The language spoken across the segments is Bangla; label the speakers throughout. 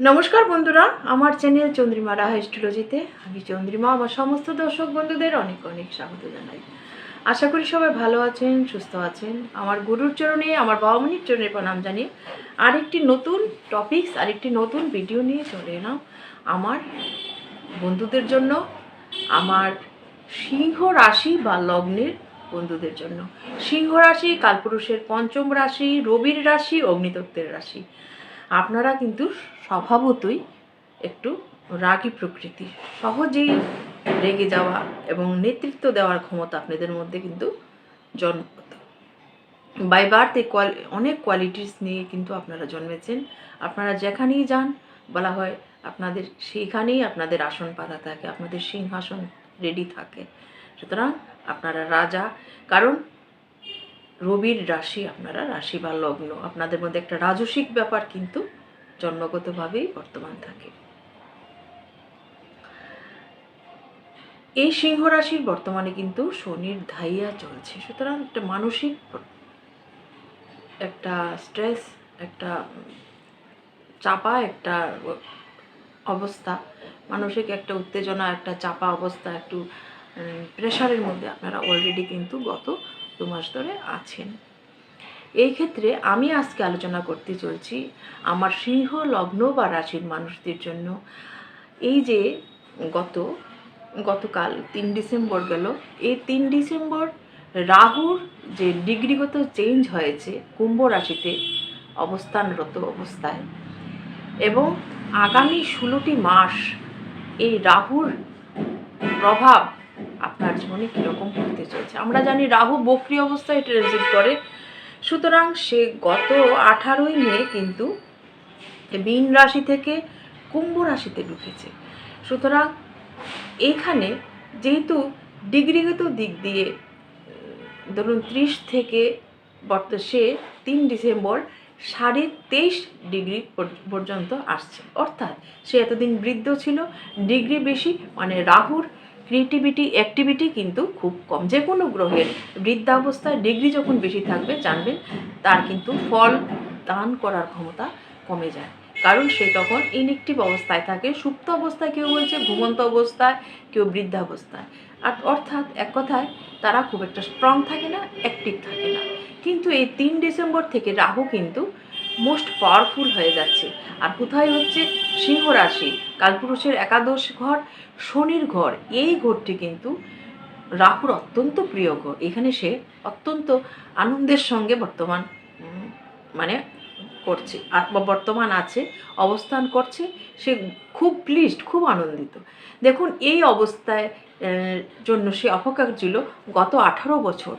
Speaker 1: নমস্কার বন্ধুরা, আমার চ্যানেল চন্দ্রিমা রাহা অ্যাস্ট্রোলজিতে আমি চন্দ্রিমা, আমার সমস্ত দর্শক বন্ধুদের অনেক অনেক স্বাগত জানাই। আশা করি সবাই ভালো আছেন, সুস্থ আছেন। আমার গুরুর চরণে, আমার বাবা মনির চরণে প্রণাম জানিয়ে আরেকটি নতুন টপিকস আরেকটি নতুন ভিডিও নিয়ে চলে এলাম। আমার বন্ধুদের জন্য, আমার সিংহ রাশি বা লগ্নের বন্ধুদের জন্য। সিংহ রাশি, কালপুরুষের পঞ্চম রাশি, রবির রাশি, অগ্নিতত্ত্বের রাশি। আপনারা কিন্তু স্বভাবতই একটু রাগী প্রকৃতি। সহজেই রেগে যাওয়া এবং নেতৃত্ব দেওয়ার ক্ষমতা আপনাদের মধ্যে কিন্তু জন্মগত। বাই বার্থ এই অনেক কোয়ালিটিস নিয়ে কিন্তু আপনারা জন্মেছেন। আপনারা যেখানেই যান, বলা হয় আপনাদের সেইখানেই আপনাদের আসন পাতা থাকে, আপনাদের সিংহাসন রেডি থাকে। সুতরাং আপনারা রাজা, কারণ রবির রাশি আপনারা, রাশি বা লগ্ন। আপনাদের মধ্যে একটা রাজসিক ব্যাপার কিন্তু জন্মগতভাবেই বর্তমান থাকে। এই সিংহ রাশির বর্তমানে কিন্তু শনির ধাইয়া চলছে। সুতরাং একটা মানসিক একটা স্ট্রেস একটা চাপা একটা অবস্থা, মানসিক একটা উত্তেজনা, একটা চাপা অবস্থা, একটু প্রেশারের মধ্যে আপনারা অলরেডি কিন্তু গত দু মাস ধরে আছেন। এই ক্ষেত্রে আমি আজকে আলোচনা করতে চলছি আমার সিংহ লগ্ন বা রাশির মানুষদের জন্য। এই যে গত, গতকাল তিন ডিসেম্বর গেল। এই তিন ডিসেম্বর রাহুর যে ডিগ্রিগত চেঞ্জ হয়েছে কুম্ভ রাশিতে অবস্থানরত অবস্থায় এবং আগামী ষোলোটি মাস এই রাহুর প্রভাব আপনার জীবনে কীরকম পড়তে চলছে? আমরা জানি রাহু বক্রি অবস্থায় ট্রেনজিট করে। সুতরাং সে গত আঠারোই মে কিন্তু মীন রাশি থেকে কুম্ভ রাশিতে ঢুকেছে। সুতরাং এখানে যেহেতু ডিগ্রিগত দিক দিয়ে ধরুন ত্রিশ থেকে বর্ত সে তিন ডিসেম্বর সাড়ে তেইশ ডিগ্রি পর- পর্যন্ত আসছে। অর্থাৎ সে এতদিন বৃদ্ধ ছিল, ডিগ্রি বেশি মানে রাহুর ক্রিয়েটিভিটি অ্যাক্টিভিটি কিন্তু খুব কম। যে কোনো গ্রহের বৃদ্ধাবস্থায় ডিগ্রি যখন বেশি থাকবে, জানবেন তার কিন্তু ফল দান করার ক্ষমতা কমে যায়। কারণ সে তখন ইনএক্টিভ অবস্থায় থাকে, সুপ্ত অবস্থায় কেউ বলছে ঘুমন্ত অবস্থায়, কেউ বৃদ্ধাবস্থায়। আর অর্থাৎ এক কথায় তারা খুব একটা স্ট্রং থাকে না অ্যাক্টিভ থাকে না। কিন্তু এই তিন ডিসেম্বর থেকে রাহু কিন্তু মোস্ট পাওয়ারফুল হয়ে যাচ্ছে। আর কোথায় হচ্ছে? সিংহ রাশি, কালপুরুষের একাদশ ঘর, শনির ঘর। এই ঘরটি কিন্তু রাহুর অত্যন্ত প্রিয় ঘর। এখানে সে অত্যন্ত আনন্দের সঙ্গে বর্তমান মানে করছে বর্তমান আছে, অবস্থান করছে। সে খুব প্লিজড খুব আনন্দিত। দেখুন, এই অবস্থায় জন্য সে অপেক্ষা ছিল গত আঠারো বছর।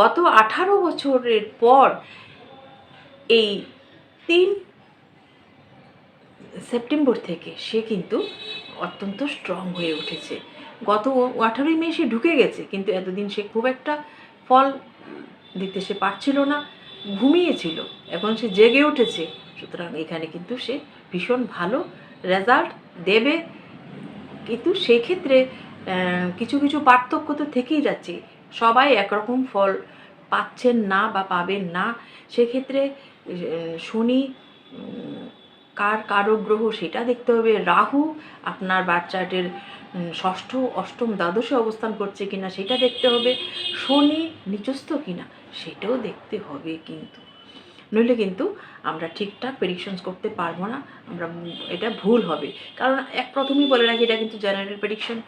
Speaker 1: গত আঠারো বছরের পর এই তিন সেপ্টেম্বর থেকে সে কিন্তু অত্যন্ত স্ট্রং হয়ে উঠেছে। গত আঠারোই মে সে ঢুকে গেছে, কিন্তু এতদিন সে খুব একটা ফল দিতে সে পারছিল না, ঘুমিয়েছিল। এখন সে জেগে উঠেছে। সুতরাং এখানে কিন্তু সে ভীষণ ভালো রেজাল্ট দেবে। কিন্তু সেক্ষেত্রে কিছু কিছু পার্থক্য তো থেকেই যাচ্ছে। সবাই একরকম ফল পাচ্ছেন না বা পাবেন না। সেক্ষেত্রে শনি কার কারও গ্রহ সেটা দেখতে হবে। রাহু আপনার বাচ্চাটির ষষ্ঠ, অষ্টম, দ্বাদশে অবস্থান করছে কিনা সেটা দেখতে হবে। শনি নিচস্থ কিনা সেটাও দেখতে হবে কিন্তু। নইলে কিন্তু আমরা ঠিকঠাক প্রেডিকশনস করতে পারব না, আমরা, এটা ভুল হবে। কারণ এক প্রথমেই বলে রাখি, এটা কিন্তু জেনারেল প্রেডিকশন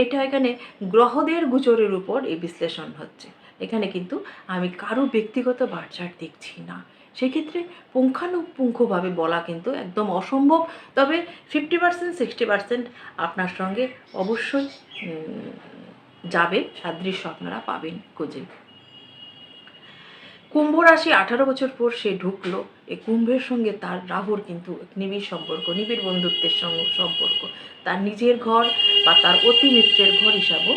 Speaker 1: এইটা এখানে গ্রহদের গোচরের উপর এই বিশ্লেষণ হচ্ছে। এখানে কিন্তু আমি কারও ব্যক্তিগত বার্চার দেখছি না। সেক্ষেত্রে পুঙ্খানুপুঙ্খভাবে বলা কিন্তু একদম অসম্ভব। তবে ফিফটি পার্সেন্ট সিক্সটি পার্সেন্ট আপনার সঙ্গে অবশ্যই যাবে, সাদৃশ্য আপনারা পাবেন খুঁজে। কুম্ভ রাশি আঠারো বছর পর সে ঢুকলো। এই কুম্ভের সঙ্গে তার রাহুর কিন্তু নিবিড় সম্পর্ক, নিবিড় বন্ধুত্বের সঙ্গে, সম্পর্ক। তার নিজের ঘর বা তার অতি মিত্রের ঘর হিসাবেও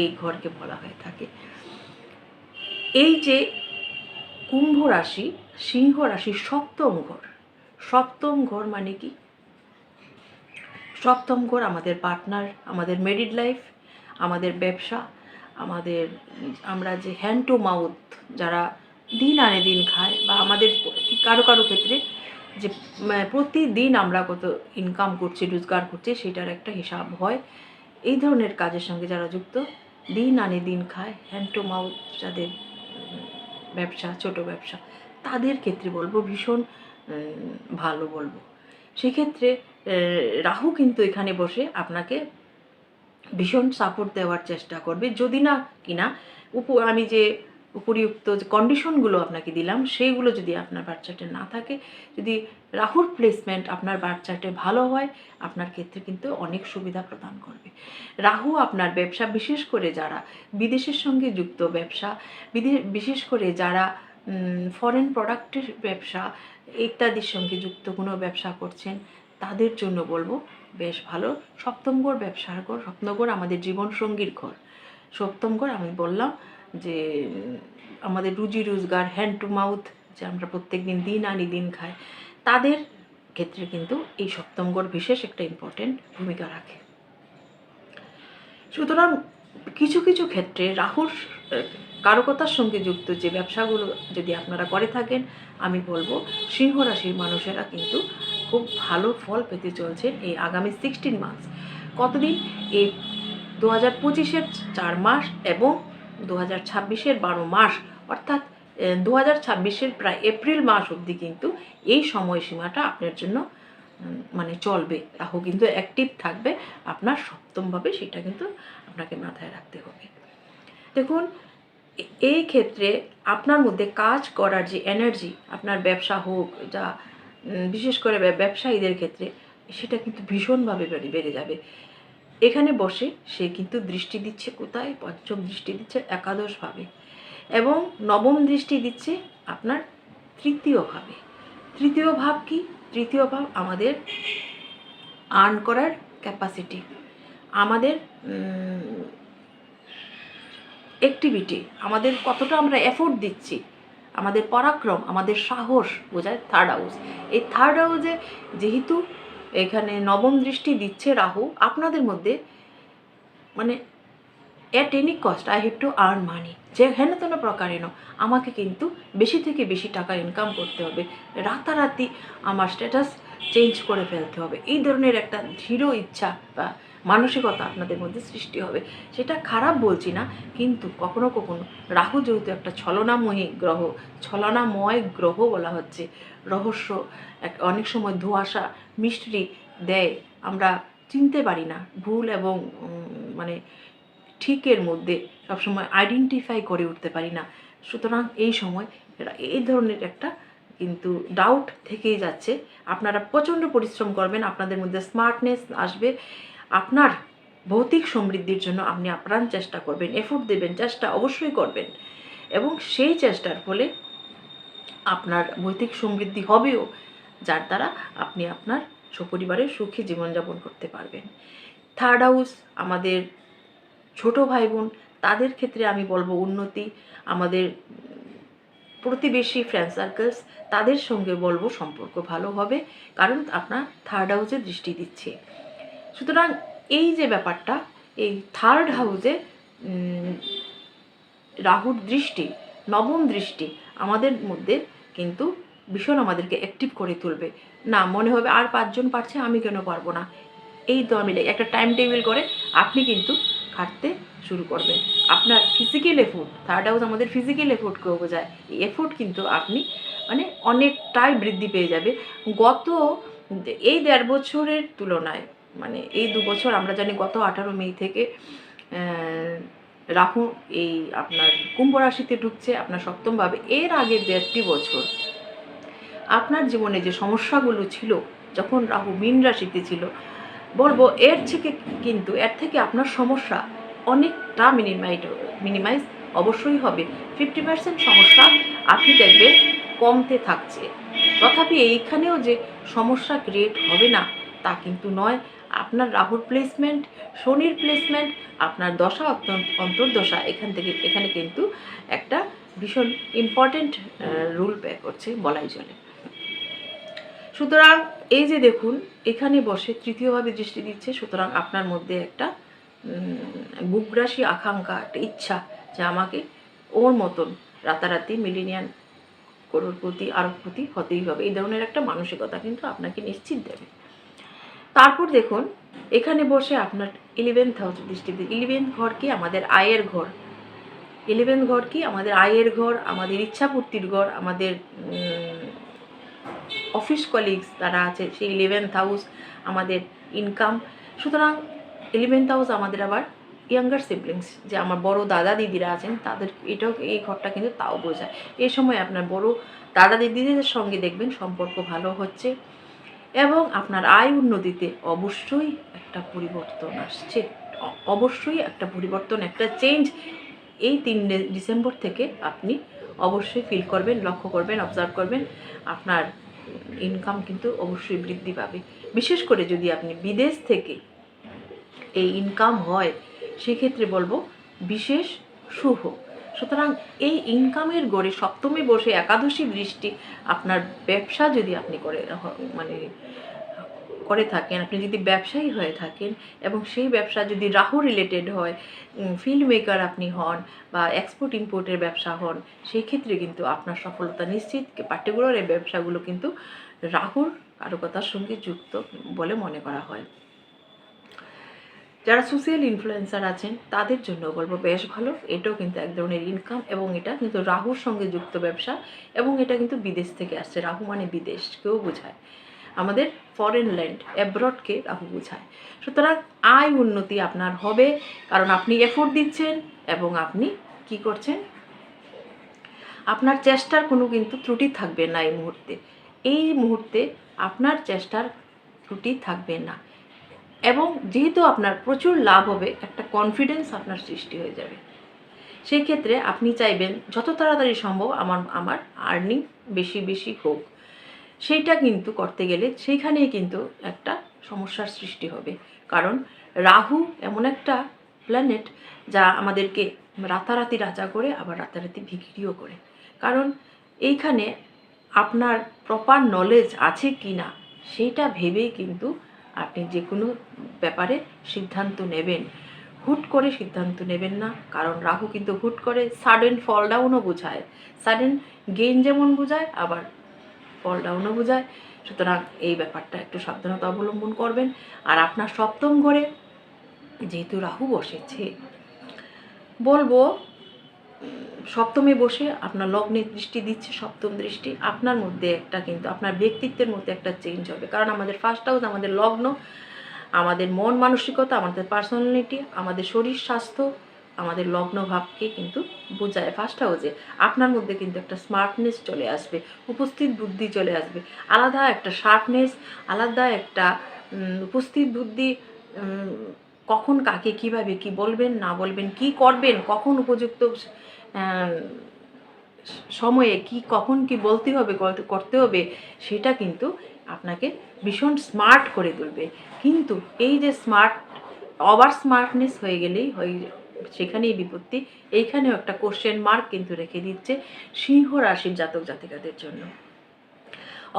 Speaker 1: এই ঘরকে বলা হয়ে থাকে। এই যে কুম্ভ রাশি সিংহ রাশি সপ্তম ঘর। সপ্তম ঘর মানে কি? সপ্তম ঘর আমাদের পার্টনার আমাদের মেরিড লাইফ আমাদের ব্যবসা, আমাদের আমরা যে হ্যান্ড টু মাউথ যারা দিন আনে দিন খায় বা আমাদের কারও কারও ক্ষেত্রে যে প্রতিদিন আমরা কত ইনকাম করছি, রোজগার করছি সেটার একটা হিসাব হয়। এই ধরনের কাজের সঙ্গে যারা যুক্ত, দিন আনে দিন খায় হ্যান্ড টু মাউথ যাদের ব্যবসা, ছোট ব্যবসা তাদের ক্ষেত্রে বলব ভীষণ ভালো বলব। সেক্ষেত্রে রাহু কিন্তু এখানে বসে আপনাকে ভীষণ সাপোর্ট দেওয়ার চেষ্টা করবে। যদি না কিনা, উপ, আমি যে উপরিউক্ত যে কন্ডিশনগুলো আপনাকে দিলাম সেইগুলো যদি আপনার বাচ্চাটে না থাকে, যদি রাহুর প্লেসমেন্ট আপনার বাচ্চাটে ভালো হয়, আপনার ক্ষেত্রে কিন্তু অনেক সুবিধা প্রদান করবে। রাহু আপনার ব্যবসা, বিশেষ করে যারা বিদেশের সঙ্গে যুক্ত ব্যবসা বিশেষ করে যারা ফরেন প্রোডাক্টের ব্যবসা, ইত্যাদির সঙ্গে যুক্ত কোনো ব্যবসা করছেন, তাদের জন্য বলব, বেশ ভালো। সপ্তম ঘর ব্যবসার ঘর সপ্তমঘর আমাদের জীবনসঙ্গীর ঘর। সপ্তম ঘর আমি বললাম যে, আমাদের রুজি রোজগার হ্যান্ড টু মাউথ যে আমরা প্রত্যেক দিন দিন আনি, দিন খাই, তাদের ক্ষেত্রে কিন্তু এই সপ্তম ঘর বিশেষ একটা ইম্পর্টেন্ট ভূমিকা রাখে। সুতরাং কিছু কিছু ক্ষেত্রে রাহুর কারকতার সঙ্গে যুক্ত যে ব্যবসাগুলো যদি আপনারা করে থাকেন, আমি বলব সিংহ রাশির মানুষেরা কিন্তু খুব ভালো ফল পেতে চলছেন এই আগামী সিক্সটিন মাস কতদিন? এই দু হাজার পঁচিশের চার মাস এবং দু হাজার ছাব্বিশের বারো মাস, অর্থাৎ দু হাজার ছাব্বিশের প্রায় এপ্রিল মাস অবধি কিন্তু এই সময়সীমাটা আপনার জন্য মানে চলবে। রাহু কিন্তু অ্যাক্টিভ থাকবে, আপনার সপ্তমভাবে সেটা কিন্তু আপনাকে মাথায় রাখতে হবে। দেখুন, এই ক্ষেত্রে আপনার মধ্যে কাজ করার যে এনার্জি আপনার ব্যবসা হোক যা বিশেষ করে ব্যব- ব্যবসায়ীদের ক্ষেত্রে, সেটা কিন্তু ভীষণভাবে বেড়ে যাবে। এখানে বসে সে কিন্তু দৃষ্টি দিচ্ছে কোথায়? পঞ্চম দৃষ্টি দিচ্ছে একাদশভাবে এবং নবম দৃষ্টি দিচ্ছে আপনার তৃতীয় ভাবে। তৃতীয় ভাব কি? তৃতীয় ভাব আমাদের আর্ন করার ক্যাপাসিটি আমাদের অ্যাক্টিভিটি আমাদের কতটা আমরা এফোর্ট দিচ্ছি, আমাদের পরাক্রম, আমাদের সাহস বোঝায় থার্ড হাউস এই থার্ড হাউসে যেহেতু এখানে নবম দৃষ্টি দিচ্ছে রাহু, আপনাদের মধ্যে মানে at any cost I have to earn money যে হেন তেন প্রকারেণ আমাকে কিন্তু বেশি থেকে বেশি টাকা ইনকাম করতে হবে। রাতারাতি আমার স্ট্যাটাস চেঞ্জ করে ফেলতে হবে। এই ধরনের একটা দৃঢ় ইচ্ছা বা মানসিকতা আপনাদের মধ্যে সৃষ্টি হবে। সেটা খারাপ বলছি না, কিন্তু কখনো কখনো রাহু যেহেতু একটা ছলনাময়ী গ্রহ, ছলনাময় গ্রহ বলা হচ্ছে, রহস্য, এক, অনেক সময় ধোঁয়াশা মিস্ট্রি দেয়, আমরা চিনতে পারি না। ভুল এবং মানে ঠিকের মধ্যে সবসময় আইডেন্টিফাই করে উঠতে পারি না। সুতরাং এই সময় এই ধরনের একটা কিন্তু ডাউট থেকেই যাচ্ছে। আপনারা প্রচণ্ড পরিশ্রম করবেন, আপনাদের মধ্যে স্মার্টনেস আসবে। আপনার ভৌতিক সমৃদ্ধির জন্য আপনি আপ্রাণ চেষ্টা করবেন এফোর্ট দেবেন, চেষ্টা অবশ্যই করবেন। এবং সেই চেষ্টার ফলে আপনার ভৌতিক সমৃদ্ধি হবেও, যার দ্বারা আপনি আপনার সপরিবারে সুখী জীবনযাপন করতে পারবেন। থার্ড হাউস আমাদের ছোট ভাই বোন তাদের ক্ষেত্রে আমি বলব উন্নতি। আমাদের প্রতিবেশী ফ্রেন্ড সার্কেলস তাদের সঙ্গে বলব সম্পর্ক ভালো হবে, কারণ আপনার থার্ড হাউসে দৃষ্টি দিচ্ছে। সুতরাং এই যে ব্যাপারটা, এই থার্ড হাউসে রাহুর দৃষ্টি, নবম দৃষ্টি আমাদের মধ্যে কিন্তু ভীষণ আমাদেরকে অ্যাক্টিভ করে তুলবে। না, মনে হবে আর পাঁচজন পারছে, আমি কেন পারব না? এই তো আমি একটা টাইম টেবিল করে আপনি কিন্তু খাটতে শুরু করবেন। আপনার ফিজিক্যাল এফোর্ট থার্ড হাউস আমাদের ফিজিক্যাল এফোর্টকেও বোঝায়। এই এফোর্ট কিন্তু আপনি মানে অনেকটাই বৃদ্ধি পেয়ে যাবে। গত এই দেড় বছরের তুলনায় মানে এই দু বছর আমরা জানি গত আঠারো মে থেকে রাহু এই আপনার কুম্ভ রাশিতে ঢুকছে, আপনার সপ্তমভাবে এর আগের দেড়টি বছর, আপনার জীবনে যে সমস্যাগুলো ছিল, যখন রাহু মীন রাশিতে ছিল, বলব এর থেকে কিন্তু, এর থেকে আপনার সমস্যা অনেকটা মিনিমাইড মিনিমাইজ অবশ্যই হবে। ফিফটি পার্সেন্ট সমস্যা আপনি দেখবেন কমতে থাকছে। তথাপি এইখানেও যে সমস্যা ক্রিয়েট হবে না, তা কিন্তু নয়। আপনার রাহুর প্লেসমেন্ট শনির প্লেসমেন্ট আপনার দশা অন্ত- অন্তর্দশা, এখান থেকে এখানে কিন্তু একটা ভীষণ ইম্পর্টেন্ট রুল প্লে করছে বলাই চলে। সুতরাং এই যে দেখুন, এখানে বসে তৃতীয়ভাবে দৃষ্টি দিচ্ছে, সুতরাং আপনার মধ্যে একটা বুকরাশি আকাঙ্ক্ষা, একটা ইচ্ছা যে আমাকে ওর মতন রাতারাতি মিলিনিয়ান করোড়পতি আরবপতি হতেই হবে। এই ধরনের একটা মানসিকতা কিন্তু আপনাকে নিশ্চিত দেবে। তারপর দেখুন, এখানে বসে আপনার ইলেভেন্থ হাউস দৃষ্টি ইলেভেন্থ ঘর কি আমাদের আয়ের ঘর? ইলেভেন্থ ঘর কি আমাদের আয়ের ঘর, আমাদের ইচ্ছাপূর্তির ঘর, আমাদের অফিস কলিগস তারা আছে, সেই ইলেভেন্থ হাউস আমাদের ইনকাম সুতরাং ইলেভেন্থ হাউস আমাদের আবার ইয়াঙ্গার সিবলিংস যে আমার বড় দাদা দিদিরা আছেন, তাদের এটাও এই ঘরটা কিন্তু তাও বোঝায়। এই সময় আপনার বড় দাদা দিদিদের সঙ্গে দেখবেন সম্পর্ক ভালো হচ্ছে। এবং আপনার আয় উন্নতিতে অবশ্যই একটা পরিবর্তন আসছে। অবশ্যই একটা পরিবর্তন, একটা চেঞ্জ এই তিন ডিসেম্বর থেকে আপনি অবশ্যই ফিল করবেন, লক্ষ্য করবেন অবজার্ভ করবেন। আপনার ইনকাম কিন্তু অবশ্যই বৃদ্ধি পাবে। বিশেষ করে যদি আপনি বিদেশ থেকে এই ইনকাম হয়, সেক্ষেত্রে বলব বিশেষ শুভ। সুতরাং এই ইনকামের গড়ে সপ্তমে বসে একাদশী বৃষ্টি আপনার ব্যবসা যদি আপনি করে মানে করে থাকেন, আপনি যদি ব্যবসায়ী হয়ে থাকেন এবং সেই ব্যবসা যদি রাহু রিলেটেড হয় ফিল্ড মেকার আপনি হন বা এক্সপোর্ট ইম্পোর্টের ব্যবসা হন, সেই ক্ষেত্রে কিন্তু আপনার সফলতা নিশ্চিত। পার্টিকুলার এই ব্যবসাগুলো কিন্তু রাহুর কারকতার সঙ্গে যুক্ত বলে মনে করা হয়। যারা সোশ্যাল ইনফ্লুয়েন্সার আছেন, তাদের জন্য বলব বেশ ভালো। এটাও কিন্তু এক ধরনের ইনকাম এবং এটা কিন্তু রাহুর সঙ্গে যুক্ত ব্যবসা এবং এটা কিন্তু বিদেশ থেকে আসছে। রাহু মানে বিদেশ, কেউ বোঝায়। আমাদের ফরেন ল্যান্ড অ্যাব্রডকে রাহু বোঝায়। সুতরাং আয় উন্নতি আপনার হবে, কারণ আপনি এফোর্ট দিচ্ছেন এবং আপনি কি করছেন? আপনার চেষ্টার কোনো কিন্তু ত্রুটি থাকবে না এই মুহূর্তে। এই মুহূর্তে আপনার চেষ্টার ত্রুটি থাকবে না। এবং যেহেতু আপনার প্রচুর লাভ হবে, একটা কনফিডেন্স আপনার সৃষ্টি হয়ে যাবে। সেই ক্ষেত্রে আপনি চাইবেন, যত তাড়াতাড়ি সম্ভব আমার আমার আর্নিং বেশি বেশি হোক। সেইটা কিন্তু করতে গেলে সেইখানেই কিন্তু একটা সমস্যার সৃষ্টি হবে। কারণ রাহু এমন একটা প্ল্যানেট যা আমাদেরকে রাতারাতি রাজা করে, আবার রাতারাতি ভিখিরিও করে। কারণ এইখানে আপনার প্রপার নলেজ আছে কি না সেইটা ভেবেই কিন্তু আপনি যে কোনো ব্যাপারে সিদ্ধান্ত নেবেন। হুট করে সিদ্ধান্ত নেবেন না, কারণ রাহু কিন্তু হুট করে সাডেন ফল ডাউনও বোঝায়। সাডেন গেইন যেমন বোঝায়, আবার ফল ডাউনও বোঝায়। সুতরাং এই ব্যাপারটা একটু সাবধানতা অবলম্বন করবেন। আর আপনার সপ্তম ঘরে যেহেতু রাহু বসেছে, বলব সপ্তমে বসে আপনার লগ্নে দৃষ্টি দিচ্ছে, সপ্তম দৃষ্টি। আপনার মধ্যে একটা কিন্তু, আপনার ব্যক্তিত্বের মধ্যে একটা চেঞ্জ হবে। কারণ আমাদের ফার্স্ট হাউস আমাদের লগ্ন, আমাদের মন মানসিকতা, আমাদের পার্সোনালিটি আমাদের শরীর স্বাস্থ্য, আমাদের লগ্ন ভাবকে কিন্তু বোঝায় ফার্স্ট হাউসে আপনার মধ্যে কিন্তু একটা স্মার্টনেস চলে আসবে, উপস্থিত বুদ্ধি চলে আসবে। আলাদা একটা শার্পনেস আলাদা একটা উপস্থিত বুদ্ধি কখন কাকে কীভাবে কি বলবেন, না বলবেন, কি করবেন, কখন উপযুক্ত সময়ে কি, কখন কি বলতে হবে করতে হবে, সেটা কিন্তু আপনাকে ভীষণ স্মার্ট করে তুলবে। কিন্তু এই যে স্মার্ট ওভার স্মার্টনেস হয়ে গেলেই হয়ে, সেখানেই বিপত্তি। এইখানেও একটা কোশ্চেন মার্ক কিন্তু রেখে দিচ্ছে সিংহ রাশির জাতক জাতিকাদের জন্য।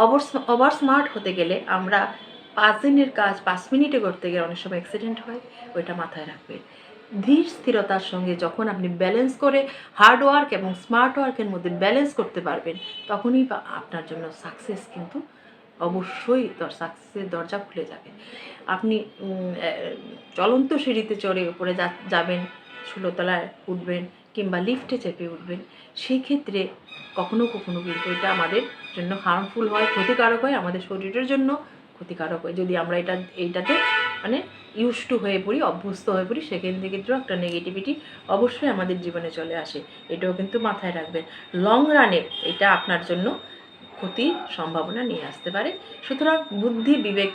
Speaker 1: ওভার ওভার স্মার্ট হতে গেলে আমরা পাঁচ দিনের কাজ, পাঁচ মিনিটে করতে গেলে অনেক সময় অ্যাক্সিডেন্ট হয়, ওইটা মাথায় রাখবে। ধীর স্থিরতার সঙ্গে যখন আপনি ব্যালেন্স করে হার্ড ওয়ার্ক এবং স্মার্ট ওয়ার্কের মধ্যে ব্যালেন্স করতে পারবেন, তখনই আপনার জন্য সাকসেস কিন্তু অবশ্যই সাকসেসের দরজা খুলে যাবে। আপনি চলন্ত সিঁড়িতে চড়ে উপরে যাবেন, ষোলোতলায় উঠবেন কিংবা লিফটে চেপে উঠবেন, সেই ক্ষেত্রে কখনো কখনো কিন্তু এটা আমাদের জন্য হার্মফুল হয়, ক্ষতিকারক হয়, আমাদের শরীরের জন্য ক্ষতিকারক হয়। যদি আমরা এটা, এইটাতে মানে ইউজ টু হয়ে পড়ি, অভ্যস্ত হয়ে পড়ি, সেখান থেকে কিন্তু একটা নেগেটিভিটি অবশ্যই আমাদের জীবনে চলে আসে। এটাও কিন্তু মাথায় রাখবেন। লং রানে এটা আপনার জন্য ক্ষতির সম্ভাবনা নিয়ে আসতে পারে। সুতরাং বুদ্ধি, বিবেক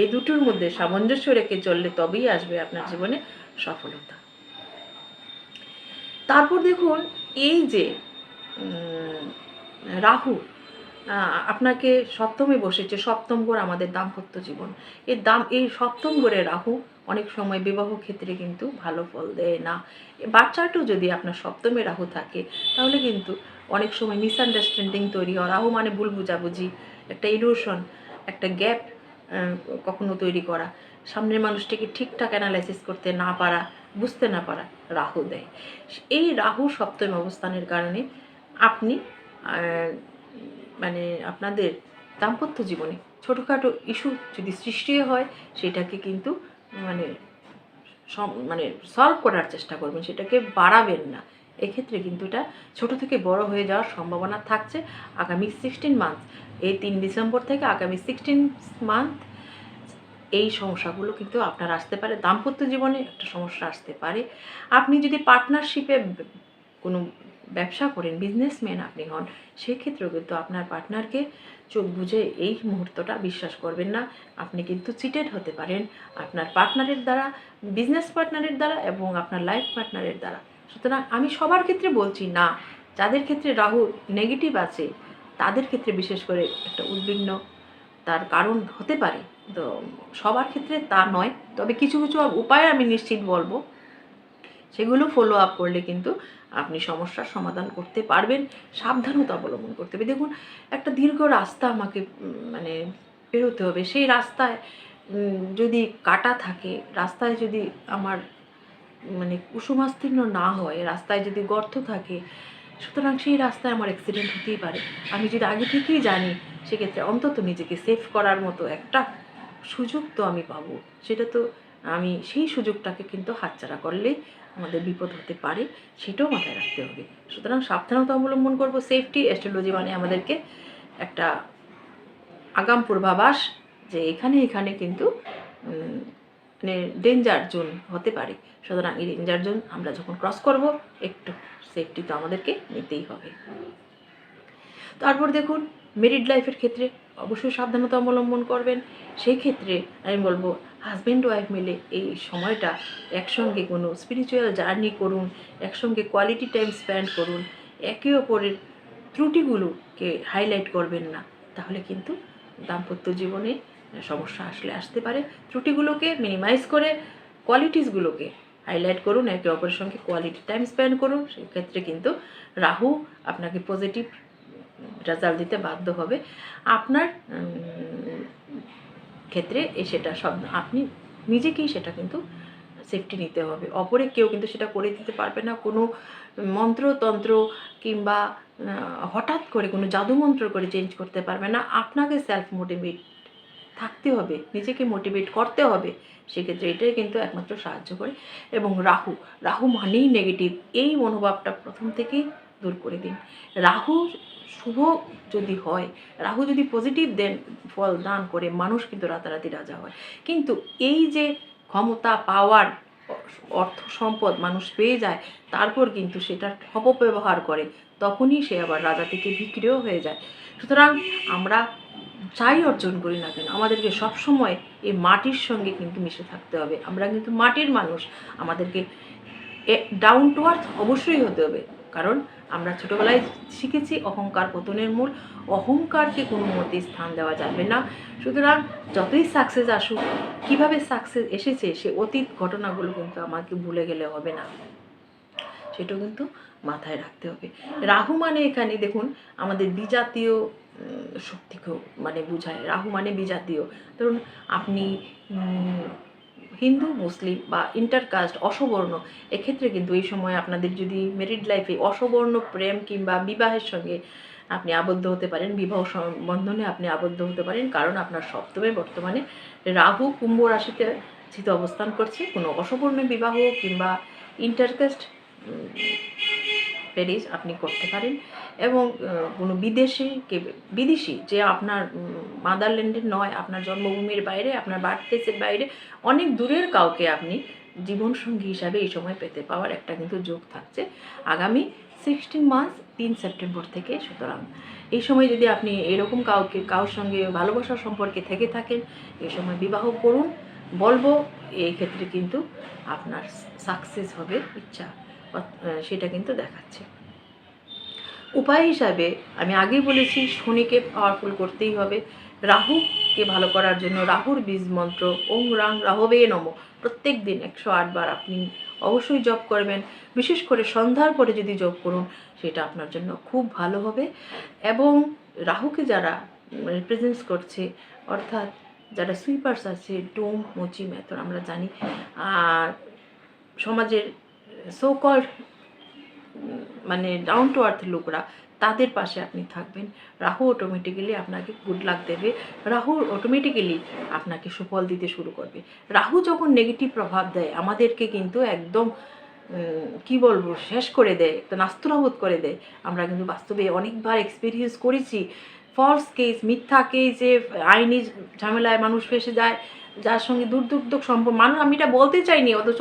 Speaker 1: এই দুটোর মধ্যে সামঞ্জস্য রেখে চললে তবেই আসবে আপনার জীবনে সফলতা। তারপর দেখুন, এই যে রাহু আপনাকে সপ্তমে বসেছে, সপ্তম ঘর আমাদের দাম্পত্য জীবন। এই দাম, এই সপ্তম ঘরে রাহু অনেক সময় বিবাহ ক্ষেত্রে কিন্তু ভালো ফল দেয় না। বাচ্চাটাও যদি আপনার সপ্তমে রাহু থাকে, তাহলে কিন্তু অনেক সময় মিসআন্ডারস্ট্যান্ডিং তৈরি হয়। রাহু মানে ভুল বুঝাবুঝি, একটা ইলুশন একটা গ্যাপ কখনো তৈরি করা। সামনের মানুষটিকে ঠিকঠাক অ্যানালাইসিস করতে না পারা, বুঝতে না পারা রাহু দেয়। এই রাহু সপ্তম অবস্থানের কারণে আপনি মানে আপনাদের দাম্পত্য জীবনে ছোটোখাটো ইস্যু যদি সৃষ্টি হয়, সেটাকে কিন্তু মানে মানে সলভ করার চেষ্টা করবেন, সেটাকে বাড়াবেন না। এক্ষেত্রে কিন্তু এটা ছোট থেকে বড় হয়ে যাওয়ার সম্ভাবনা থাকছে আগামী সিক্সটিন মান্থ এই তিন ডিসেম্বর থেকে আগামী সিক্সটিন মান্থ এই সমস্যাগুলো কিন্তু আপনার আসতে পারে। দাম্পত্য জীবনে একটা সমস্যা আসতে পারে। আপনি যদি পার্টনারশিপে কোনো ব্যবসা করেন বিজনেসম্যান আপনি হন, সেক্ষেত্রেও কিন্তু আপনার পার্টনারকে চোখ বুঝে এই মুহূর্তটা বিশ্বাস করবেন না। আপনি কিন্তু চিটেড হতে পারেন আপনার পার্টনারের দ্বারা বিজনেস পার্টনারের দ্বারা এবং আপনার লাইফ পার্টনারের দ্বারা। সুতরাং আমি সবার ক্ষেত্রে বলছি না, যাদের ক্ষেত্রে রাহু নেগেটিভ আছে, তাদের ক্ষেত্রে বিশেষ করে একটা উদ্বিগ্ন তার কারণ হতে পারে। তো সবার ক্ষেত্রে তা নয়, তবে কিছু কিছু উপায় আমি নিশ্চিত বলব। সেগুলো ফলো আপ করলে কিন্তু আপনি সমস্যার সমাধান করতে পারবেন, সাবধানতা অবলম্বন করতে হবে। দেখুন, একটা দীর্ঘ রাস্তা আমাকে মানে পেরোতে হবে। সেই রাস্তায় যদি কাটা থাকে, রাস্তায় যদি আমার মানে কুসুমাস্তীর্ণ না হয়, রাস্তায় যদি গর্ত থাকে, সুতরাং সেই রাস্তায় আমার অ্যাক্সিডেন্ট হতেই পারে। আমি যদি আগে থেকেই জানি, সেক্ষেত্রে অন্তত নিজেকে সেভ করার মতো একটা সুযোগ তো আমি পাবো। সেটা তো আমি সেই সুযোগটাকে কিন্তু হাতছাড়া করলে আমাদের বিপদ হতে পারে, সেটাও মাথায় রাখতে হবে। সুতরাং সাবধানতা অবলম্বন করব। সেফটি অ্যাস্ট্রোলজি মানে আমাদেরকে একটা আগাম পূর্বাভাস যে এখানে এখানে কিন্তু মানে ডেঞ্জার জোন হতে পারে। সুতরাং এই ডেঞ্জার জোন আমরা যখন ক্রস করব, একটু সেফটি তো আমাদেরকে নিতেই হবে। তারপর দেখুন মেরিড লাইফের ক্ষেত্রে অবশ্যই সাবধানতা অবলম্বন করবেন। সেই ক্ষেত্রে আমি বলব হাজব্যান্ড ওয়াইফ মিলে এই সময়টা একসঙ্গে কোনো স্পিরিচুয়াল জার্নি করুন, একসঙ্গে কোয়ালিটি টাইম স্পেন্ড করুন। একে অপরের ত্রুটিগুলোকে হাইলাইট করবেন না। তাহলে কিন্তু দাম্পত্য জীবনে সমস্যা আসলে আসতে পারে। ত্রুটিগুলোকে মিনিমাইজ করে কোয়ালিটিসগুলোকে হাইলাইট করুন, একে অপরের সঙ্গে কোয়ালিটি টাইম স্পেন্ড করুন। সেক্ষেত্রে কিন্তু রাহু আপনাকে পজিটিভ রেজাল্ট দিতে বাধ্য হবে। আপনার ক্ষেত্রে সেটা সব আপনি নিজেকেই সেটা কিন্তু সেফটি নিতে হবে। অপরে কেউ কিন্তু সেটা করে দিতে পারবে না। কোনো মন্ত্রতন্ত্র কিংবা হঠাৎ করে কোনো জাদুমন্ত্র করে চেঞ্জ করতে পারবে না। আপনাকে সেলফ মোটিভেট থাকতে হবে। নিজেকে মোটিভেট করতে হবে। সেক্ষেত্রে এটাই কিন্তু একমাত্র সাহায্য করে। এবং রাহু রাহু মানেই নেগেটিভ এই মনোভাবটা প্রথম থেকেই দূর করে দিন। রাহু শুভ যদি হয়, রাহু যদি পজিটিভ দেন, ফল দান করে মানুষ কিন্তু রাতারাতি রাজা হয়। কিন্তু এই যে ক্ষমতা পাওয়ার অর্থ সম্পদ মানুষ পেয়ে যায়, তারপর কিন্তু সেটার অপব্যবহার করে, তখনই সে আবার রাজা থেকে বিক্রিও হয়ে যায়। সুতরাং আমরা যাই অর্জন করি না কেন, আমাদেরকে সবসময় এই মাটির সঙ্গে কিন্তু মিশে থাকতে হবে। আমরা কিন্তু মাটির মানুষ, আমাদেরকে ডাউন টু আর্থ অবশ্যই হতে হবে। কারণ আমরা ছোটোবেলায় শিখেছি অহংকার পতনের মূল। অহংকারকে কোনো মতেই স্থান দেওয়া যাবে না। সুতরাং যতই সাকসেস আসুক, কীভাবে সাকসেস এসেছে সে অতীত ঘটনাগুলো কিন্তু আমাকে ভুলে গেলে হবে না। সেটাও কিন্তু মাথায় রাখতে হবে। রাহু মানে এখানে দেখুন, আমাদের বিজাতীয় শক্তিকেও মানে বোঝায়। রাহু মানে বিজাতীয় ধরুন, আপনি হিন্দু, মুসলিম বা ইন্টারকাস্ট অসবর্ণ, এক্ষেত্রে কিন্তু এই সময় আপনাদের যদি মেরিড লাইফে অসবর্ণ প্রেম কিংবা বিবাহের সঙ্গে আপনি আবদ্ধ হতে পারেন, বিবাহ সম্বন্ধনে আপনি আবদ্ধ হতে পারেন, কারণ আপনার সপ্তমে বর্তমানে রাহু কুম্ভ রাশিতে স্থিত অবস্থান করছে। কোনো অসবর্ণ বিবাহ কিংবা ইন্টারকাস্ট প্যারিস আপনি করতে পারেন। এবং কোনো বিদেশি কে, বিদেশি যে আপনার মাদারল্যান্ডের নয়, আপনার জন্মভূমির বাইরে, আপনার বার্থ প্লেসের বাইরে, অনেক দূরের কাউকে আপনি জীবনসঙ্গী হিসাবে এই সময় পেতে পাওয়ার একটা কিন্তু যোগ থাকছে আগামী সিক্সটিন মাস তিন সেপ্টেম্বর থেকে। সুতরাং এই সময় যদি আপনি এরকম কাউকে, কারোর সঙ্গে ভালোবাসার সম্পর্কে থেকে থাকেন, এই সময় বিবাহ করুন। বলব, এই ক্ষেত্রে কিন্তু আপনার সাকসেস হবে, ইচ্ছা। সেটা কিন্তু দেখাচ্ছে। উপায় হিসাবে আমি আগেই বলেছি, শনিকে পাওয়ারফুল করতেই হবে। রাহুকে ভালো করার জন্য রাহুর বীজ মন্ত্র, ওং রাং রাহবে নম। প্রত্যেক দিন একশো আটবার আপনি অবশ্যই জপ করবেন। বিশেষ করে সন্ধ্যার পরে যদি জপ করুন, সেটা আপনার জন্য খুব ভালো হবে। এবং রাহুকে যারা রিপ্রেজেন্টস করছে, অর্থাৎ যারা সুইপার্স আছে, ডোম, মুচি মেথর আমরা জানি সমাজের সো কল্ড মানে ডাউন টু আর্থ লোকরা, তাদের পাশে আপনি থাকবেন। রাহু অটোমেটিক্যালি আপনাকে গুড লাক দেবে। রাহু অটোমেটিক্যালি আপনাকে সুফল দিতে শুরু করবে। রাহু যখন নেগেটিভ প্রভাব দেয়, আমাদেরকে কিন্তু একদম কি বলব, শেষ করে দেয়, একটা নাস্তুরাবোধ করে দেয়। আমরা কিন্তু বাস্তবে অনেকবার এক্সপিরিয়েন্স করেছি। ফলস কেস মিথ্যা কেসে আইনি ঝামেলায় মানুষ ফেসে যায় যার সঙ্গে দূর দূর সম্পর্ক। মানুষ আমি এটা বলতে চাইনি, অথচ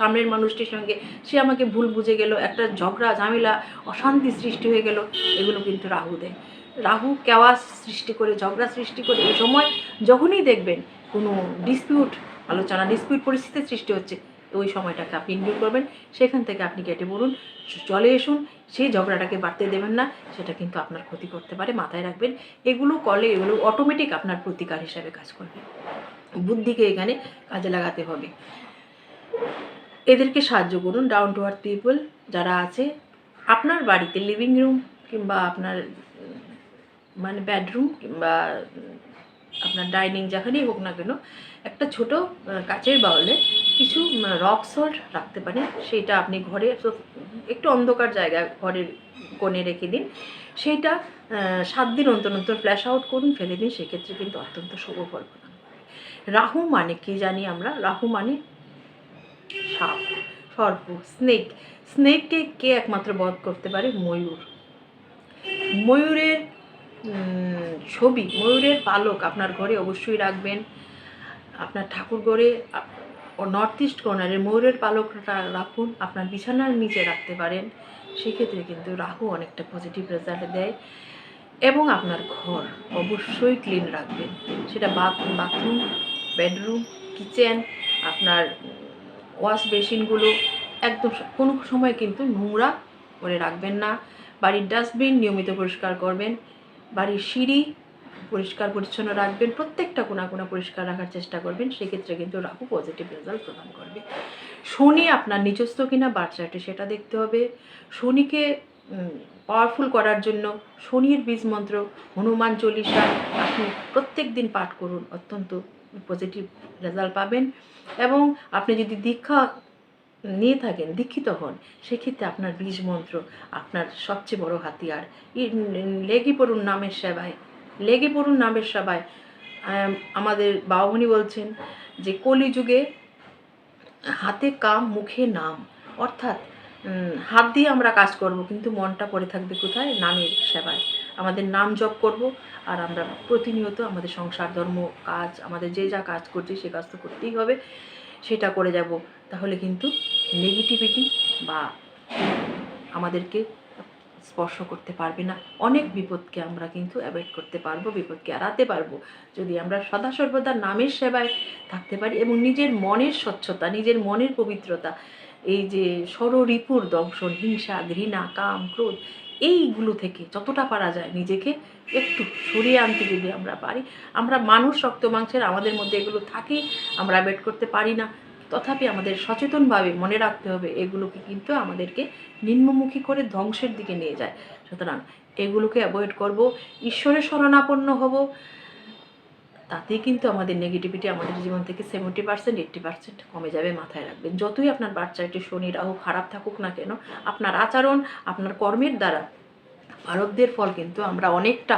Speaker 1: সামনের মানুষটির সঙ্গে সে আমাকে ভুল বুঝে গেল, একটা ঝগড়া, ঝামেলা, অশান্তি সৃষ্টি হয়ে গেল। এগুলো কিন্তু রাহু দেয় রাহু কেওয়া সৃষ্টি করে, ঝগড়া সৃষ্টি করে। এই সময় যখনই দেখবেন কোনো ডিসপিউট আলোচনা ডিসপিউট পরিস্থিতির সৃষ্টি হচ্ছে, ওই সময়টাকে আপনি ইনভিউ করবেন। সেখান থেকে আপনি কেটে বলুন চলে এসুন। সেই ঝগড়াটাকে বাড়তে দেবেন না, সেটা কিন্তু আপনার ক্ষতি করতে পারে, মাথায় রাখবেন। এগুলো করলে এগুলো অটোমেটিক আপনার প্রতিকার হিসাবে কাজ করবে। বুদ্ধিকে এখানে কাজে লাগাতে হবে। এদেরকে সাহায্য করুন ডাউন টু আর্থ পিপল যারা আছে, আপনার বাড়িতে লিভিং রুম কিংবা আপনার মানে বেডরুম কিংবা আপনার ডাইনিং যেখানেই হোক না কেন, একটা ছোট কাচের বাউলে কিছু রক সল্ট রাখতে পারেন সেইটা আপনি ঘরে একটু অন্ধকার জায়গা ঘরের কোণে রেখে দিন। সেইটা সাত দিন অন্তর অন্তর ফ্ল্যাশ আউট করুন, ফেলে দিন, সেক্ষেত্রে কিন্তু অত্যন্ত শুভ ফল রাহু মানে কি জানি আমরা? রাহু মানে সাপ, সর্প, স্নেক। স্নেককে কে একমাত্র বধ করতে পারে? ময়ূর। ময়ূরের ছবি, ময়ূরের পালক আপনার ঘরে অবশ্যই রাখবেন। আপনার ঠাকুর ঘরে নর্থ ইস্ট কর্নারে ময়ূরের পালকটা রাখুন। আপনার বিছানার নিচে রাখতে পারেন। সেক্ষেত্রে কিন্তু রাহু অনেকটা পজিটিভ রেজাল্ট দেয়। এবং আপনার ঘর অবশ্যই ক্লিন রাখবেন। সেটা বাথ বাথরুম বেডরুম কিচেন আপনার ওয়াশ বেসিনগুলো একদম কোনো সময় কিন্তু নোংরা করে রাখবেন না। বাড়ির ডাস্টবিন নিয়মিত পরিষ্কার করবেন, বাড়ির সিঁড়ি পরিষ্কার পরিচ্ছন্ন রাখবেন, প্রত্যেকটা কোনা কোনা পরিষ্কার রাখার চেষ্টা করবেন, সেক্ষেত্রে কিন্তু রাহু পজিটিভ রেজাল্ট প্রদান করবে। শনি আপনার নিজস্ব কিনা বাচ্চাটি সেটা দেখতে হবে। শনিকে পাওয়ারফুল করার জন্য শনির বীজ মন্ত্র, হনুমান চল্লিশা আপনি প্রত্যেক দিন পাঠ করুন, অত্যন্ত পজিটিভ রেজাল্ট পাবেন এবং আপনি যদি দীক্ষা নিয়ে থাকেন, দীক্ষিত হন, সেক্ষেত্রে আপনার বীজ মন্ত্র আপনার সবচেয়ে বড় হাতিয়ার। লেগে পড়ুন নামের সেবায়, লেগে পড়ুন নামের সেবায়। আমাদের বাবামণি বলছেন যে কলিযুগে হাতে কাম, মুখে নাম। অর্থাৎ হাত দিয়ে আমরা কাজ করব, কিন্তু মনটা পড়ে থাকবে কোথায়? নামের সেবায়। আমাদের নাম জপ করব, আর আমরা প্রতিনিয়ত আমাদের সংসার, ধর্ম, কাজ, আমাদের যে যা কাজ করছি সে কাজ তো করতেই হবে, সেটা করে যাব। তাহলে কিন্তু নেগেটিভিটি বা আমাদেরকে স্পর্শ করতে পারবে না। অনেক বিপদকে আমরা কিন্তু অ্যাভয়েড করতে পারব, বিপদকে এড়াতে পারব। যদি আমরা সদা সর্বদা নামের সেবায় থাকতে পারি এবং নিজের মনের স্বচ্ছতা, নিজের মনের পবিত্রতা, এই যে ষড়রিপুর দংশন, হিংসা, ঘৃণা, কাম, ক্রোধ এইগুলো থেকে যতটা পারা যায় নিজেকে একটু সরিয়ে আনতে যদি আমরা পারি, আমরা মানুষ রক্ত মাংসের আমাদের মধ্যে এগুলো থাকে, আমরা অ্যাভয়েড করতে পারি না। তথাপি আমাদের সচেতনভাবে মনে রাখতে হবে, এগুলোকে কিন্তু আমাদেরকে নিম্নমুখী করে ধ্বংসের দিকে নিয়ে যায়। সুতরাং এগুলোকে অ্যাভয়েড করব, ঈশ্বরের শরণাপন্ন হব। তাতেই কিন্তু আমাদের নেগেটিভিটি আমাদের জীবন থেকে সেভেন্টি পার্সেন্ট এইট্টি পার্সেন্ট কমে যাবে, মাথায় রাখবেন। যতই আপনার বাচ্চা বাচ্চাটি শনি, রাহু খারাপ থাকুক না কেন, আপনার আচরণ, আপনার কর্মের দ্বারা ভারতদের ফল কিন্তু আমরা অনেকটা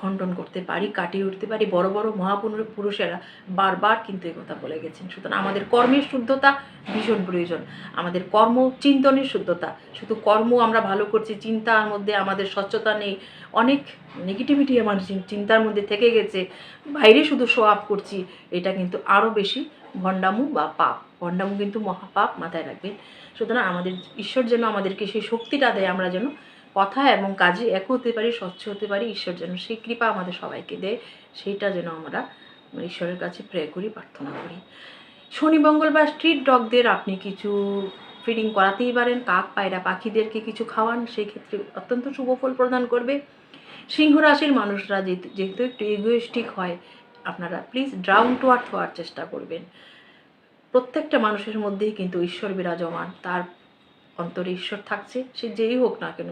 Speaker 1: খণ্ডন করতে পারি, কাটিয়ে উঠতে পারি। বড় বড় মহাপুরুষ পুরুষেরা বারবার কিন্তু কথা বলে গেছেন। সুতরাং আমাদের কর্মের শুদ্ধতা ভীষণ প্রয়োজন। আমাদের কর্ম চিন্তনের শুদ্ধতা। শুধু কর্ম আমরা ভালো করছি, চিন্তার মধ্যে আমাদের স্বচ্ছতা নেই। অনেক নেগেটিভিটি আমার চিন্তার মধ্যে থেকে গেছে। বাইরে শুধু শো আপ করছি, এটা কিন্তু আরও বেশি ভণ্ডামু বা পাপ। ভণ্ডামু কিন্তু মহাপাপ মাথায় রাখবেন। সুতরাং আমাদের ঈশ্বর যেন আমাদেরকে সেই শক্তিটা দেয়, আমরা যেন কথা এবং কাজে এক হতে পারি, স্বচ্ছ হতে পারি, ঈশ্বর যেন সেই কৃপা আমাদের সবাইকে দেয়, সেইটা যেন আমরা ঈশ্বরের কাছে প্রে করি, প্রার্থনা করি। শনি মঙ্গলবার স্ট্রিট ডগদের আপনি কিছু ফিডিং করাতেই পারেন, কাক, পায়রা, পাখিদেরকে কিছু খাওয়ান, সেই ক্ষেত্রে অত্যন্ত শুভ ফল প্রদান করবে। সিংহ রাশির মানুষরা যেহেতু যেহেতু একটু ইগোয়েস্টিক হয়, আপনারা প্লিজ ড্রাউন টু আর্থ হওয়ার চেষ্টা করবেন। প্রত্যেকটা মানুষের মধ্যেই কিন্তু ঈশ্বর বিরাজমান, তার অন্তরে ঈশ্বর থাকছে, সে যেই হোক না কেন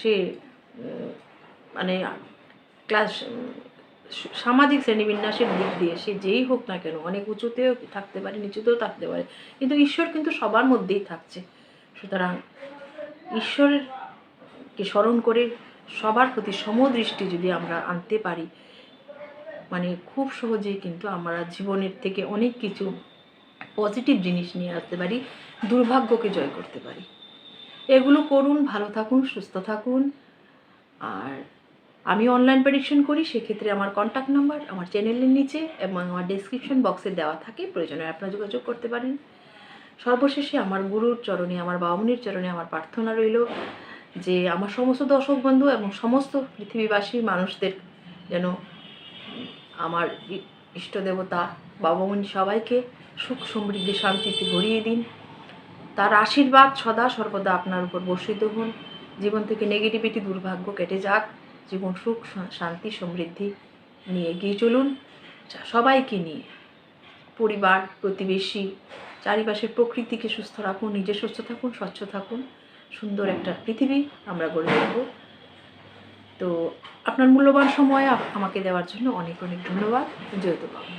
Speaker 1: সে মানে ক্লাস, সামাজিক শ্রেণীবিন্যাসের দিক দিয়ে, সে যেই হোক না কেন, অনেক উঁচুতেও থাকতে পারে, নিচুতেও থাকতে পারে, কিন্তু ঈশ্বর কিন্তু সবার মধ্যেই থাকছে। সুতরাং ঈশ্বরকে স্মরণ করে সবার প্রতি সমদৃষ্টি যদি আমরা আনতে পারি মানে খুব সহজেই কিন্তু আমরা জীবনের থেকে অনেক কিছু পজিটিভ জিনিস নিয়ে আসতে পারি, দুর্ভাগ্যকে জয় করতে পারি। এগুলো করুন, ভালো থাকুন, সুস্থ থাকুন। আর আমি অনলাইন প্রেডিকশন করি, সেক্ষেত্রে আমার কন্ট্যাক্ট নাম্বার আমার চ্যানেলের নিচে এবং আমার ডেসক্রিপশন বক্সে দেওয়া থাকে, প্রয়োজনে আপনারা যোগাযোগ করতে পারেন। সর্বশেষে আমার গুরুর চরণে, আমার বামনির চরণে আমার প্রার্থনা রইল যে আমার সমস্ত দর্শক বন্ধু এবং সমস্ত পৃথিবীবাসী মানুষদের যেন আমার ইষ্ট দেবতা বাবামণি সবাইকে সুখ সমৃদ্ধি, শান্তিতে ভরিয়ে দিন। তার আশীর্বাদ সদা সর্বদা আপনার উপর বর্ষিত হন। জীবন থেকে নেগেটিভিটি দুর্ভাগ্য কেটে যাক। জীবন সুখ শান্তি, সমৃদ্ধি নিয়ে এগিয়ে চলুন। সবাইকে নিয়ে, পরিবার, প্রতিবেশী চারিপাশের প্রকৃতিকে সুস্থ রাখুন, নিজে সুস্থ থাকুন, স্বচ্ছ থাকুন। সুন্দর একটা পৃথিবী আমরা গড়ে তুলব। তো আপনার মূল্যবান সময় আমাকে দেওয়ার জন্য অনেক অনেক ধন্যবাদ। জয়তু বাবু